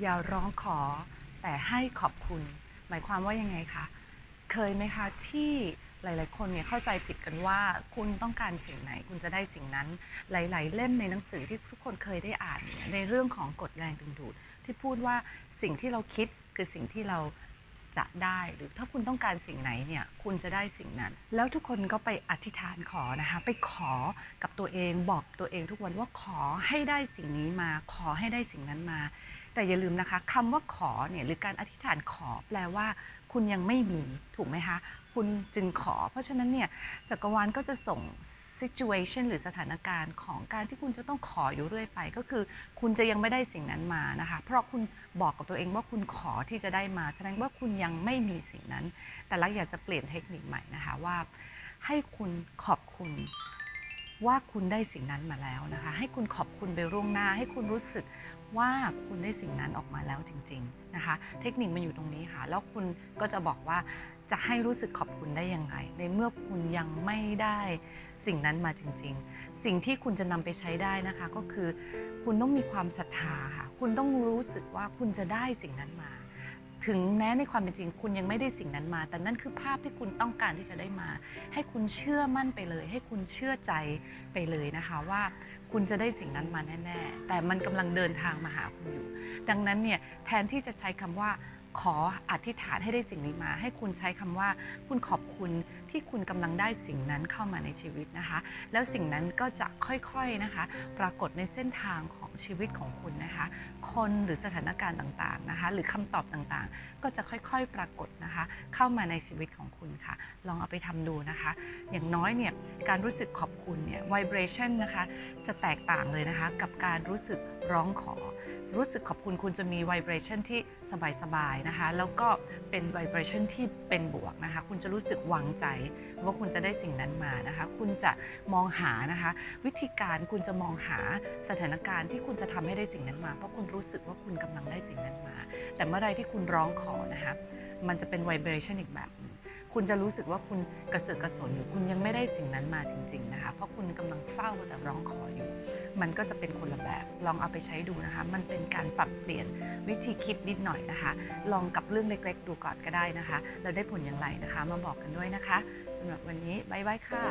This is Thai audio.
อย่าร้องขอแต่ให้ขอบคุณ หมายความว่ายังไงคะเคยไหมคะที่หลาย ๆ คนเนี่ยเข้าใจผิดกันว่าคุณต้องการสิ่งไหนคุณจะได้สิ่งนั้น หลาย ๆ เล่มในหนังสือที่ทุกคนเคยได้อ่านในเรื่องของกฎแรงดึงดูด ที่พูดว่าสิ่งที่เราคิดคือสิ่งที่เราจะได้ หรือถ้าคุณต้องการสิ่งไหนเนี่ยคุณจะได้สิ่งนั้น แล้วทุกคนก็ไปอธิษฐานขอนะคะ ไปขอกับตัวเองบอกตัวเองทุกวันว่าขอให้ได้สิ่งนี้มา ขอให้ได้สิ่งนั้นมา แต่อย่าลืมนะคะคำว่าขอเนี่ยหรือการอธิษฐานขอแปลว่า คุณยังไม่มีถูกไหมคะ คุณจึงขอ เพราะฉะนั้นเนี่ยจักรวาลก็จะส่ง situation หรือสถานการณ์ของการที่คุณจะต้องขออยู่เรื่อยไป ก็คือ คุณจะยังไม่ได้สิ่งนั้นมานะคะ เพราะคุณบอกกับตัวเองว่าคุณขอที่จะได้มา แสดงว่าคุณยังไม่มีสิ่งนั้น แต่ลักอยากจะเปลี่ยนเทคนิคใหม่นะคะว่า ให้คุณขอบคุณ ว่าคุณได้สิ่งนั้นมาแล้วนะคะ ให้คุณขอบคุณไปล่วงหน้า ให้คุณรู้สึกว่าคุณได้สิ่งนั้นออกมาแล้วจริง ๆนะคะ เทคนิคมันอยู่ตรงนี้ค่ะ แล้วคุณก็จะบอกว่าจะให้รู้สึกขอบคุณได้ยังไง ในเมื่อคุณยังไม่ได้สิ่งนั้นมาจริง ๆ สิ่งที่คุณจะนำไปใช้ได้นะคะ ก็คือ คุณต้องมีความศรัทธาค่ะ คุณต้องรู้สึกว่าคุณจะได้สิ่งนั้นมา ถึงแม้ในความเป็นจริง คุณยังไม่ได้สิ่งนั้นมา แต่นั่นคือภาพที่คุณต้องการที่จะได้มา ให้คุณเชื่อมั่นไปเลย ให้คุณเชื่อใจไปเลยนะคะว่าคุณจะได้สิ่งนั้นมาแน่ ๆ แต่มันกำลังเดินทางมาหาคุณอยู่ ดังนั้นเนี่ยแทนที่จะใช้คำว่า ขออธิษฐานให้ได้สิ่งนี้มา ให้คุณใช้คำว่า คุณขอบคุณที่คุณกำลังได้สิ่งนั้นเข้ามาในชีวิตนะคะ แล้วสิ่งนั้นก็จะค่อยๆนะคะ ปรากฏในเส้นทางของชีวิตของคุณนะคะ คนหรือสถานการณ์ต่างๆนะคะ หรือคำตอบต่างๆ ก็จะค่อยๆปรากฏนะคะ เข้ามาในชีวิตของคุณค่ะ ลองเอาไปทำดูนะคะ อย่างน้อยเนี่ยการรู้สึกขอบคุณเนี่ย vibration นะคะจะแตกต่างเลยนะคะ กับการรู้สึกร้องขอ รู้สึกขอบคุณคุณจะมี vibration ที่สบายๆนะคะ แล้วก็เป็น vibration ที่เป็นบวกนะคะ คุณจะรู้สึกวางใจว่าคุณจะได้สิ่งนั้นมานะคะ คุณจะมองหานะคะ วิธีการคุณจะมองหาสถานการณ์ที่คุณจะทำให้ได้สิ่งนั้นมา เพราะคุณรู้สึกว่าคุณกำลังได้สิ่งนั้นมา แต่เมื่อไรที่คุณร้องขอนะคะ มันจะเป็น vibration อีกแบบนึง คุณจะรู้สึกว่าคุณกระเสือกกระสนอยู่คุณยังไม่ได้สิ่งนั้นมาจริง ๆนะคะ เพราะคุณกำลังเฝ้าแต่ร้องขออยู่ มันก็จะเป็นคนละแบบลองเอาไปใช้ดูนะคะ มันเป็นการปรับเปลี่ยนวิธีคิดนิดหน่อยนะคะ ลองกับเรื่องเล็ก ๆ ดูก่อนก็ได้นะคะ แล้วได้ผลอย่างไรนะคะ มาบอกกันด้วยนะคะสำหรับวันนี้บ๊ายบายค่ะ